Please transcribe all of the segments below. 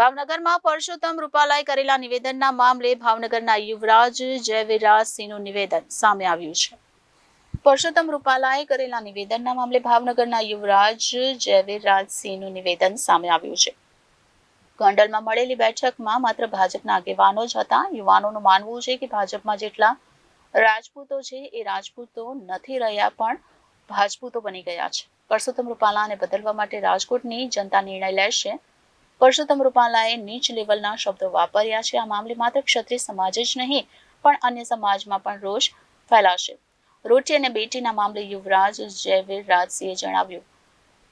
ભાવનગરમાં પરસોત્તમ રૂપાલાએ કરેલા નિવેદનના મામલે ભાવનગરના યુવરાજ જયવીરરાજસિંહનું નિવેદન સામે આવ્યું છે. પરસોત્તમ રૂપાલાએ કરેલા નિવેદનના મામલે ભાવનગરના યુવરાજ જયવીરરાજસિંહનું નિવેદન સામે આવ્યું છે. ગોંડલમાં મળેલી બેઠકમાં માત્ર ભાજપના આગેવાનો જ હતા. યુવાનોનું માનવું છે કે ભાજપમાં જેટલા રાજપૂતો છે, એ રાજપૂતો નથી રહ્યા, પણ ભાજપૂતો બની ગયા છે. પરસોત્તમ રૂપાલાને બદલવા માટે રાજકોટની જનતા નિર્ણય લેશે પરસોત્તમ રૂપાલાએ નીચ લેવલના શબ્દો વાપર્યા છે. આ મામલે માત્ર ક્ષત્રિય સમાજ જ નહીં, પણ અન્ય સમાજમાં પણ રોષ ફેલાશે. રોટી અને બેટીના મામલે યુવરાજ જયવીર રાજસિંહે જણાવ્યું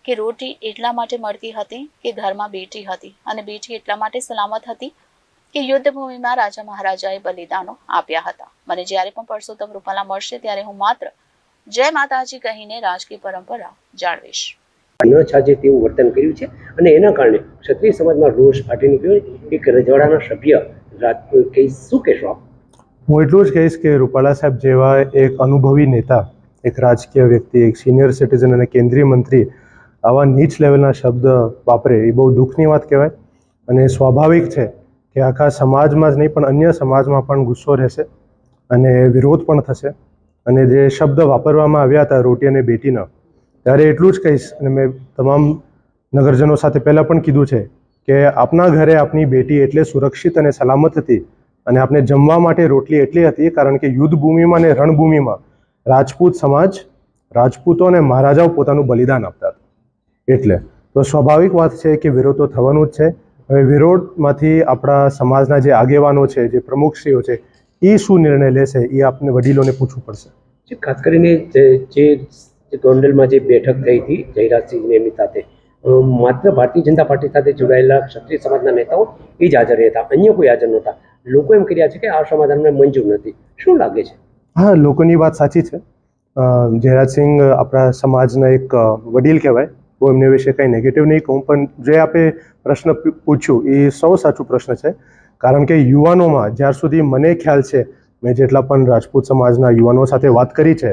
કે રોટી એટલા માટે મળતી હતી કે ઘરમાં બેટી હતી અને બેટી એટલા માટે સલામત હતી કે યુદ્ધભૂમિમાં રાજા મહારાજાએ બલિદાનો આપ્યા હતા. મને જ્યારે પણ પરસોત્તમ રૂપાલા મળશે ત્યારે હું માત્ર જય માતાજી કહીને રાજકીય પરંપરા જાળવીશ. ન છાજે તેવું વર્તન કર્યું છે. અને એના કારણે ક્ષત્રિય સમાજમાં રોષ ફાટી નીકળ્યો એક રજવાડાના સભ્ય કહીશ, શું કહેશો હું એટલું જ કહીશ કે રૂપાલા સાહેબ જેવા એક અનુભવી નેતા, એક રાજકીય વ્યક્તિ, એક સિનિયર સિટીઝન અને કેન્દ્રીય મંત્રી, આવા નીચ લેવલના શબ્દ વાપરે એ બહુ દુઃખની વાત કહેવાય. અને સ્વાભાવિક છે કે આખા સમાજમાં જ નહીં, પણ અન્ય સમાજમાં પણ ગુસ્સો રહેશે અને વિરોધ પણ થશે. અને જે શબ્દ વાપરવામાં આવ્યા હતા, રોટી અને બેટીના ત્યારે એટલું જ કહીશ અને મેં તમામ નગરજનો સાથે પહેલાં પણ કીધું છે કે આપના ઘરે આપની બેટી એટલે સુરક્ષિત અને સલામત હતી અને આપણે જમવા માટે રોટલી એટલી હતી કારણ કે યુદ્ધ ભૂમિમાં અને રણભૂમિમાં રાજપૂત સમાજ, રાજપૂતો અને મહારાજાઓ પોતાનું બલિદાન આપતા હતા. એટલે તો સ્વાભાવિક વાત છે કે વિરોધ તો થવાનું જ છે. હવે વિરોધમાંથી આપણા સમાજના જે આગેવાનો છે, જે પ્રમુખશ્રીઓ છે એ શું નિર્ણય લેશે? એ આપને વડીલોને પૂછવું પડશે. ખાસ કરીને જે જે ગોંડલમાં જે બેઠક થઈ હતી જયરાજસિંહ એમની સાથે માત્ર ભારતીય જનતા પાર્ટી સાથે જોડાયેલા ક્ષત્રિય સમાજના નેતાઓ એ જ હાજર હતા અન્ય કોઈ હાજર નહોતા. લોકો એમ કર્યા છે કે આ સમાધાનને મંજૂર નથી. શું લાગે છે? હા, લોકોની વાત સાચી છે. જયરાજસિંહ આપણા સમાજના એક વડીલ કહેવાય. હું એમને વિશે કંઈ નેગેટિવ નહીં કહું, પણ જે આપે પ્રશ્ન પૂછ્યું એ સૌ સાચું પ્રશ્ન છે. કારણ કે યુવાનોમાં જ્યાર સુધી મને ખ્યાલ છે, મેં જેટલા પણ રાજપૂત સમાજના યુવાનો સાથે વાત કરી છે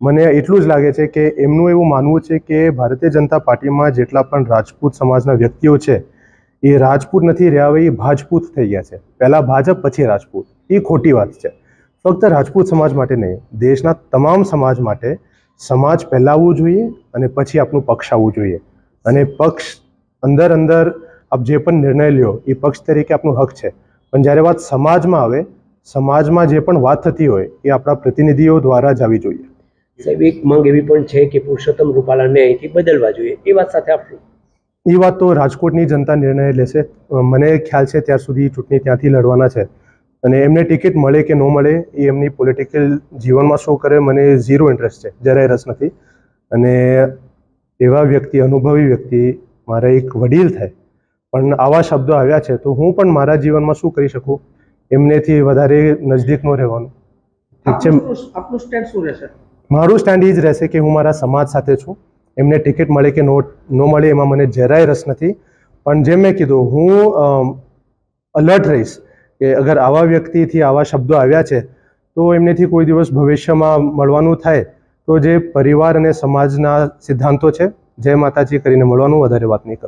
મને એટલું જ લાગે છે કે એમનું એવું માનવું છે કે ભારતીય જનતા પાર્ટીમાં જેટલા પણ રાજપૂત સમાજના વ્યક્તિઓ છે, એ રાજપૂત નથી રહ્યા હવે એ ભાજપૂત થઈ ગયા છે. પહેલાં ભાજપ, પછી રાજપૂત. એ ખોટી વાત છે. ફક્ત રાજપૂત સમાજ માટે નહીં, દેશના તમામ સમાજ માટે સમાજ પહેલાં આવવું જોઈએ અને પછી આપનું પક્ષ આવવું જોઈએ. અને પક્ષ અંદર અંદર આપ જે પણ નિર્ણય લ્યો, એ પક્ષ તરીકે આપણું હક છે. પણ જ્યારે વાત સમાજમાં આવે, સમાજમાં જે પણ વાત થતી હોય, એ આપણા પ્રતિનિધિઓ દ્વારા જ આવી જોઈએ. સાહેબ એક માંગ એવી પણ છે કે પુરુષોત્તમ રૂપાલાને અહીંથી બદલવા જોઈએ. એ વાત સાથે આપશું એ વાત તો રાજકોટની જનતા નિર્ણય લેશે. મને ખ્યાલ છે ત્યાર સુધી ચૂંટણી ત્યાંથી લડવાના છે. અને એમને ટિકિટ મળે કે ન મળે એ એમની પોલિટિકલ જીવનમાં શું કરે મને ઝીરો ઇન્ટરેસ્ટ છે જરાય રસ નથી. અને એવા વ્યક્તિ અનુભવી વ્યક્તિ મારા એક વડીલ થાય. પણ આવા શબ્દો આવ્યા છે તો હું પણ મારા જીવનમાં શું કરી શકું? એમનેથી વધારે નજદીકનો રહેવાનું. ઠીક છે? આપનું સ્ટેન્ડ શું રહેશે? મારું સ્ટેન્ડ એ જ રહેશે કે હું મારા સમાજ સાથે છું. એમને ટિકિટ મળે કે નો, ન મળે એમાં મને જરાય રસ નથી. પણ જેમ મેં કીધું, હું અલર્ટ રહીશ કે અગર આવા વ્યક્તિથી આવા શબ્દો આવ્યા છે, તો એમનેથી કોઈ દિવસ ભવિષ્યમાં મળવાનું થાય. તો જે પરિવાર અને સમાજના સિદ્ધાંતો છે, જય માતાજી કરીને મળવાનું વધારે વાત નહીં કરું.